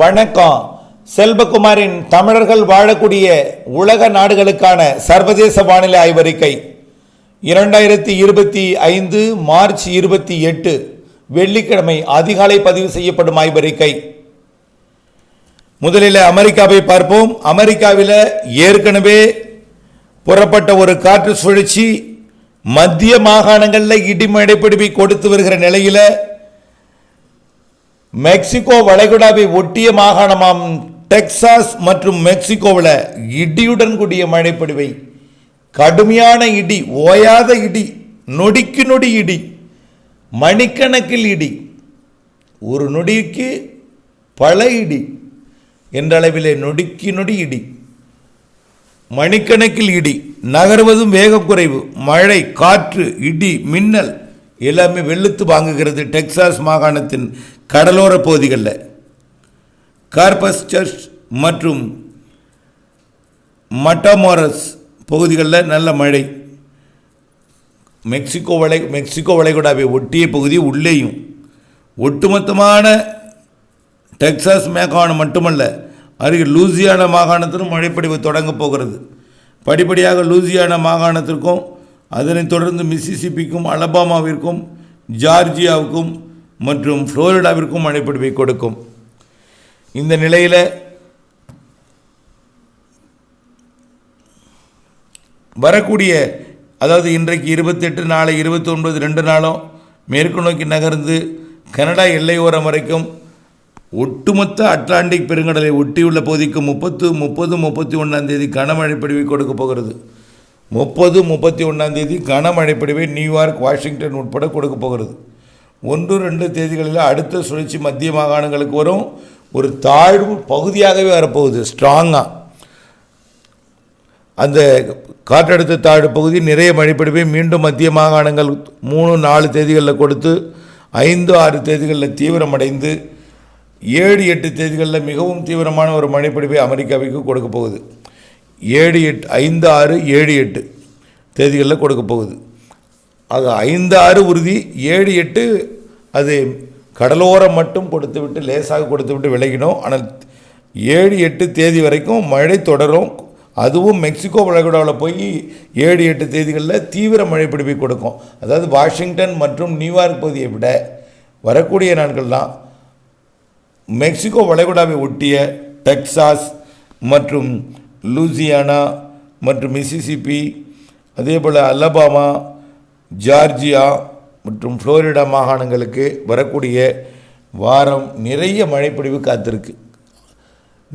வணக்கம். செல்வகுமாரின் தமிழர்கள் வாழக்கூடிய உலக நாடுகளுக்கான சர்வதேச வானிலை ஆய்வறிக்கை. இரண்டாயிரத்தி இருபத்தி ஐந்து மார்ச் இருபத்தி எட்டு வெள்ளிக்கிழமை அதிகாலை பதிவு செய்யப்படும் ஆய்வறிக்கை. முதலில் அமெரிக்காவை பார்ப்போம். அமெரிக்காவில் ஏற்கனவே புறப்பட்ட ஒரு காற்று சுழற்சி மத்திய மாகாணங்களில் இடிமடைப்பிடிப்பை கொடுத்து வருகிற நிலையில் மெக்சிகோ வளைகுடாவை ஒட்டிய மாகாணமாம் டெக்சாஸ் மற்றும் மெக்சிகோவில் இடியுடன் கூடிய மழைப்பொழிவை. கடுமையான இடி ஓயாத இடி நொடிக்கு நொடி இடி மணிக்கணக்கில் இடி ஒரு நொடிக்கு பல இடி என்றளவிலே நொடிக்கு நொடி இடி மணிக்கணக்கில் இடி நகர்வதும் வேகக்குறைவு மழை காற்று இடி மின்னல் எல்லாமே வெளுத்து வாங்குகிறது டெக்சாஸ் மாகாணத்தின் கடலோர பகுதிகளில் கார்பஸ் சர்ச் மற்றும் மட்டமோரஸ் பகுதிகளில் நல்ல மழை. மெக்சிகோ வளை மெக்சிகோ வளைகுடாவை ஒட்டிய பகுதி உள்ளேயும். ஒட்டுமொத்தமான டெக்சாஸ் மாகாணம் மட்டுமல்ல அருகில் லூசியானா மாகாணத்திலும் மழைப்படிவு தொடங்கப் போகிறது. படிப்படியாக லூசியானா மாகாணத்திற்கும் அதனைத் தொடர்ந்து மிசிசிப்பிக்கும் அலபாமாவிற்கும் ஜார்ஜியாவுக்கும் மற்றும் ஃப்ளோரிடாவிற்கும் மழைப்பொழிவை கொடுக்கும். இந்த நிலையில் வரக்கூடிய அதாவது இன்றைக்கு இருபத்தெட்டு நாளை இருபத்தொன்பது ரெண்டு நாளும் மேற்கு நோக்கி நகர்ந்து கனடா எல்லையோரம் வரைக்கும் ஒட்டுமொத்த அட்லாண்டிக் பெருங்கடலை ஒட்டியுள்ள பகுதிக்கு முப்பத்து முப்பது முப்பத்தி ஒன்றாம் தேதி கொடுக்க போகிறது. முப்பது முப்பத்தி ஒன்றாம் தேதி கனமழை நியூயார்க் வாஷிங்டன் உட்பட கொடுக்க போகிறது. ஒன்று ரெண்டு தேதிகளில் அடுத்த சுழற்சி மத்திய மாகாணங்களுக்கு வரும். ஒரு தாழ்வு பகுதியாகவே வரப்போகுது ஸ்ட்ராங்காக அந்த காற்றழுத்த தாழ்வு பகுதி நிறைய மழைப்பிடிப்பை மீண்டும் மத்திய மாகாணங்கள் மூணு நாலு தேதிகளில் கொடுத்து ஐந்து ஆறு தேதிகளில் தீவிரமடைந்து ஏழு எட்டு தேதிகளில் மிகவும் தீவிரமான ஒரு மழைப்பிடிப்பை அமெரிக்காவிற்கு கொடுக்க போகுது. ஏழு எட்டு ஐந்து ஆறு ஏழு எட்டு தேதிகளில் கொடுக்க போகுது. அது ஐந்து ஆறு உறுதி ஏழு எட்டு அது கடலோரம் மட்டும் கொடுத்து விட்டு லேசாக கொடுத்து விட்டு விலகினோம். ஆனால் ஏழு எட்டு தேதி வரைக்கும் மழை தொடரும். அதுவும் மெக்சிகோ வளைகுடாவில் போய் ஏழு எட்டு தேதிகளில் தீவிர மழை பிடிப்பை கொடுக்கும். அதாவது வாஷிங்டன் மற்றும் நியூயார்க் பகுதியை விட வரக்கூடிய நாட்கள்லாம் மெக்சிகோ வளைகுடாவை ஒட்டிய டெக்சாஸ் மற்றும் லூசியானா மற்றும் மிசிசிபி அதே போல் அலபாமா ஜார்ஜியா மற்றும் ஃப்ளோரிடா மாகாணங்களுக்கு வரக்கூடிய வாரம் நிறைய மழைப்பொழிவு காத்திருக்கு.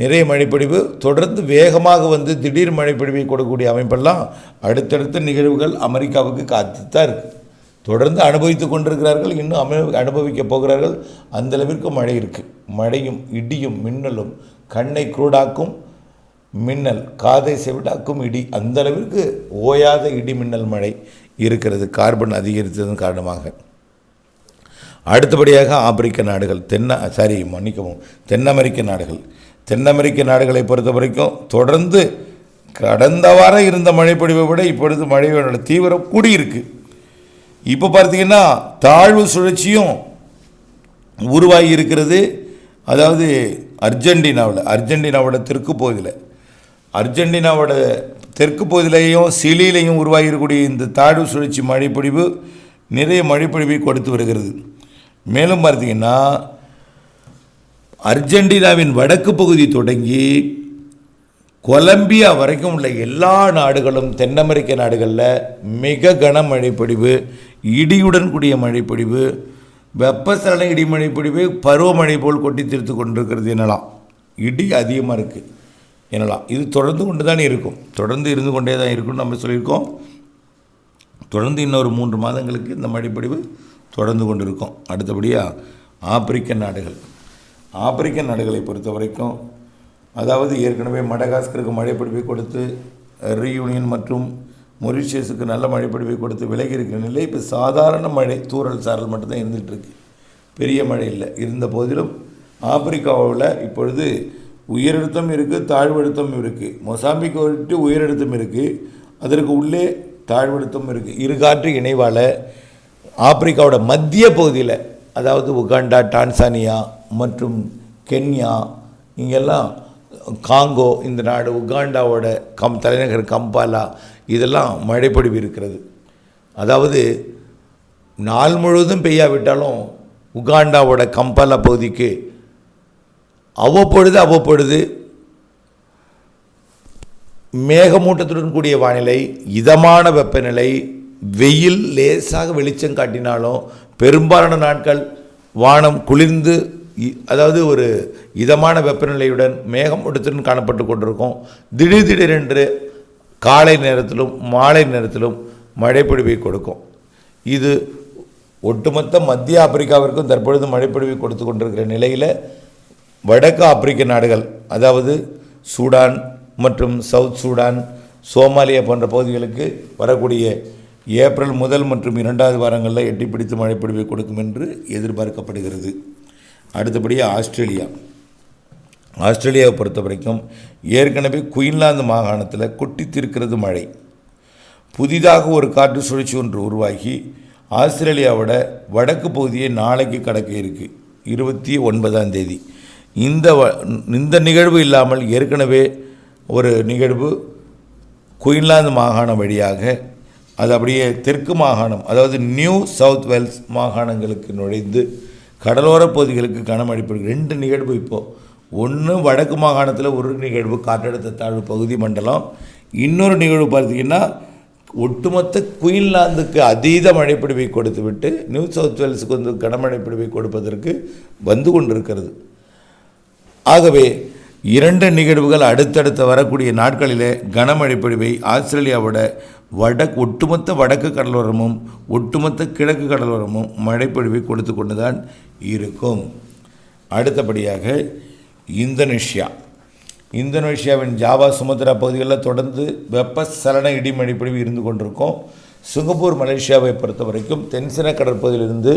நிறைய மழைப்பொழிவு தொடர்ந்து வேகமாக வந்து திடீர் மழைப்பொழிவை கொடுக்கக்கூடிய அமைப்பெல்லாம் அடுத்தடுத்த நிகழ்வுகள் அமெரிக்காவுக்கு காத்து தான் இருக்குது தொடர்ந்து அனுபவித்து கொண்டிருக்கிறார்கள் இன்னும் அமை அனுபவிக்கப் போகிறார்கள். அந்த அளவிற்கு மழை இருக்குது மழையும் இடியும் மின்னலும் கண்ணை குருடாக்கும் மின்னல் காதை செவிடாக்கும் இடி அந்த அளவிற்கு ஓயாத இடி மின்னல் மழை. இருக்கிறது கார்பன் அதிகரித்ததன் காரணமாக. அடுத்தபடியாக ஆப்பிரிக்க நாடுகள் தென்ன சாரி மன்னிக்கவும் தென் அமெரிக்க நாடுகள். தென் அமெரிக்க நாடுகளை பொறுத்த வரைக்கும் தொடர்ந்து கடந்த வாரம் இருந்த மழைப்பொழிவை விட இப்பொழுது மழையோட தீவிரம் கூடியிருக்கு. இப்போ பார்த்தீங்கன்னா தாழ்வு சுழற்சியும் உருவாகி இருக்கிறது. அதாவது அர்ஜென்டினாவில் அர்ஜென்டினாவோட தெற்கு பகுதியில். அர்ஜென்டினாவோட தெற்கு பகுதியிலையும் சிலியிலையும் உருவாகியிருக்கக்கூடிய இந்த தாழ்வு சுழற்சி மழைப்பொழிவு நிறைய மழைப்பொழிவை கொடுத்து வருகிறது. மேலும் பார்த்தீங்கன்னா அர்ஜென்டினாவின் வடக்கு பகுதி தொடங்கி கொலம்பியா வரைக்கும் உள்ள எல்லா நாடுகளும் தென் அமெரிக்க நாடுகளில் மிக கன மழைப்பொழிவு இடியுடன் கூடிய மழைப்பொழிவு வெப்பசலன இடி மழைப்பொழிவு பருவமழை போல் கொட்டி தீர்த்து கொண்டிருக்கிறது எனலாம். இடி அதிகமாக இருக்குது எனலாம் இது தொடர்ந்து கொண்டு தான் இருக்கும். தொடர்ந்து இருந்து கொண்டே தான் இருக்கும்னு நம்ம சொல்லியிருக்கோம். தொடர்ந்து இன்னொரு மூன்று மாதங்களுக்கு இந்த மழைப்பொழிவு தொடர்ந்து கொண்டு இருக்கும் அடுத்தபடியாக ஆப்பிரிக்க நாடுகள். ஆப்பிரிக்க நாடுகளை பொறுத்த வரைக்கும் அதாவது ஏற்கனவே மடகாஸ்கருக்கு மழைப்பிடிப்பை கொடுத்து ரீயூனியன் மற்றும் மொரிஷியஸுக்கு நல்ல மழைப்பிடிப்பை கொடுத்து விலகி இருக்கிற நிலை இப்போ சாதாரண மழை தூறல் சாரல் மட்டும்தான் இருந்துகிட்ருக்கு பெரிய மழை இல்லை. இருந்த போதிலும் ஆப்பிரிக்காவில் இப்பொழுது உயரழுத்தம் இருக்குது தாழ்வழுத்தம் இருக்குது மொசாம்பிக் விட்டு உயரழுத்தம் இருக்குது அதற்கு உள்ளே தாழ்வழுத்தம் இருக்குது இரு காற்று இணைவால் ஆப்பிரிக்காவோட மத்திய பகுதியில் அதாவது உகாண்டா டான்சானியா மற்றும் கென்யா இங்கெல்லாம் காங்கோ இந்த நாடு உகாண்டாவோட கம் தலைநகர் கம்பாலா இதெல்லாம் மழைப்பொழிவு இருக்கிறது. அதாவது நாள் முழுவதும் பெய்யாவிட்டாலும் உகாண்டாவோட கம்பாலா பகுதிக்கு அவ்வப்பொழுது அவ்வப்பொழுது மேகமூட்டத்துடன் கூடிய வானிலை இதமான வெப்பநிலை வெயில் லேசாக வெளிச்சம் காட்டினாலும் பெரும்பாலான நாட்கள் வானம் குளிர்ந்து அதாவது ஒரு இதமான வெப்பநிலையுடன் மேகமூட்டத்துடன் காணப்பட்டு கொண்டிருக்கும். திடீர் திடீரென்று காலை நேரத்திலும் மாலை நேரத்திலும் மழைப்பொழிவை கொடுக்கும். இது ஒட்டுமொத்த மத்திய ஆப்பிரிக்காவிற்கும் தற்பொழுது மழைப்பொழிவை கொடுத்து கொண்டிருக்கிற நிலையில் வடக்கு ஆப்பிரிக்க நாடுகள் அதாவது சூடான் மற்றும் சவுத் சூடான் சோமாலியா போன்ற பகுதிகளுக்கு வரக்கூடிய ஏப்ரல் முதல் மற்றும் இரண்டாவது வாரங்களில் எட்டி பிடித்து மழைப்பொழிவை கொடுக்கும் என்று எதிர்பார்க்கப்படுகிறது. அடுத்தபடியாக ஆஸ்திரேலியா. ஆஸ்திரேலியாவை பொறுத்த வரைக்கும் ஏற்கனவே குயின்லாந்து மாகாணத்தில் கொட்டி மழை. புதிதாக ஒரு காற்று சுழற்சி ஒன்று உருவாகி ஆஸ்திரேலியாவோட வடக்கு பகுதியை நாளைக்கு கடக்க இருக்குது இருபத்தி ஒன்பதாம் தேதி. இந்த வ- இந்த நிகழ்வு இல்லாமல் ஏற்கனவே ஒரு நிகழ்வு குயின்லாந்து மாகாணம் வழியாக அது அப்படியே தெற்கு மாகாணம் அதாவது நியூ சவுத் வேல்ஸ் மாகாணங்களுக்கு நுழைந்து கடலோர பகுதிகளுக்கு கனமழை பெய்யும். ரெண்டு நிகழ்வு இப்போது ஒன்று வடக்கு மாகாணத்தில் ஒரு நிகழ்வு காற்றழுத்த தாழ்வு பகுதி மண்டலம் இன்னொரு நிகழ்வு பார்த்தீங்கன்னா ஒட்டுமொத்த குயின்லாந்துக்கு அதீத மழைப்பிடிவை கொடுத்து விட்டு நியூ சவுத் வேல்ஸுக்கு வந்து கனமழை பிடிவை கொடுப்பதற்கு வந்து கொண்டிருக்கிறது ஆகவே இரண்டு நிகழ்வுகள் அடுத்தடுத்து வரக்கூடிய நாட்களிலே கனமழை பொழிவை ஆஸ்திரேலியாவோட வட ஒட்டுமொத்த வடக்கு கடலோரமும் ஒட்டுமொத்த கிழக்கு கடலோரமும் மழைப்பொழிவை கொடுத்து கொண்டு தான் இருக்கும். அடுத்தபடியாக இந்தோனேஷியா. இந்தோனேஷியாவின் ஜாவா சுமத்ரா பகுதிகளில் தொடர்ந்து வெப்பசலன இடி மழைப்பொழிவு இருந்து கொண்டிருக்கும். சிங்கப்பூர் மலேசியாவை பொறுத்த வரைக்கும் தென்சின கடற்பகுதியிலிருந்து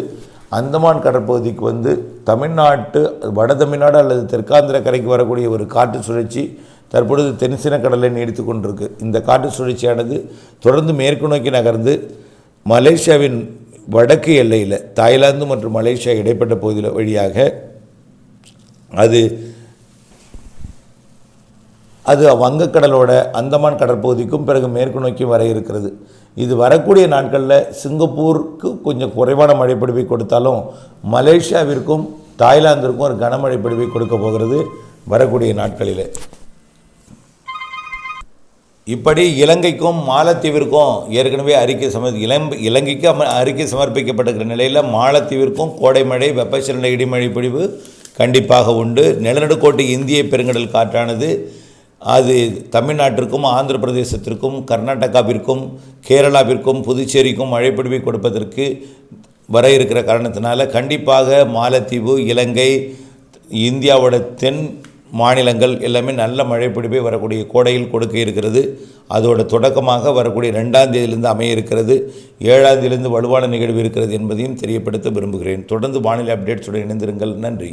அந்தமான் கடற்பகுதிக்கு வந்து தமிழ்நாட்டு வட தமிழ்நாடு அல்லது தெற்காந்திர கரைக்கு வரக்கூடிய ஒரு காற்று சுழற்சி தற்பொழுது தென்சின கடலை நீடித்து கொண்டிருக்கு. இந்த காற்று சுழற்சியானது தொடர்ந்து மேற்கு நோக்கி நகர்ந்து மலேசியாவின் வடக்கு எல்லையில் தாய்லாந்து மற்றும் மலேசியா இடைப்பட்ட பகுதியில் வழியாக அது அது வங்கக்கடலோட அந்தமான் கடற்பகுதிக்கும் பிறகு மேற்கு நோக்கி வர இருக்கிறது. இது வரக்கூடிய நாட்களில் சிங்கப்பூருக்கு கொஞ்சம் குறைவான மழைப்பிடிப்பை கொடுத்தாலும் மலேசியாவிற்கும் தாய்லாந்திற்கும் ஒரு கனமழை பிடிவை கொடுக்க போகிறது வரக்கூடிய நாட்களில். இப்படி இலங்கைக்கும் மாலத்தீவிற்கும் ஏற்கனவே அறிக்கை சம இளம் இலங்கைக்கு அறிக்கை சமர்ப்பிக்கப்பட்டிருக்கிற நிலையில் மாலத்தீவிற்கும் கோடை மழை வெப்பச்சலன இடிமழை பிடிவு கண்டிப்பாக உண்டு. நிலநடுக்கோட்டு இந்திய பெருங்கடல் காற்றானது அது தமிழ்நாட்டிற்கும் ஆந்திர பிரதேசத்திற்கும் கர்நாடகாவிற்கும் கேரளாவிற்கும் புதுச்சேரிக்கும் மழைப்பிடிவை கொடுப்பதற்கு வர இருக்கிற காரணத்தினால கண்டிப்பாக மாலத்தீவு இலங்கை இந்தியாவோட தென் மாநிலங்கள் எல்லாமே நல்ல மழைப்பிடிப்பை வரக்கூடிய கோடையில் கொடுக்க இருக்கிறது. அதோட தொடக்கமாக வரக்கூடிய ரெண்டாம் தேதியிலிருந்து அமைய இருக்கிறது. ஏழாம் தேதியிலிருந்து வலுவான நிகழ்வு இருக்கிறது என்பதையும் தெரியப்படுத்த விரும்புகிறேன். தொடர்ந்து வானிலை அப்டேட்ஸுடன் இணைந்திருங்கள். நன்றி.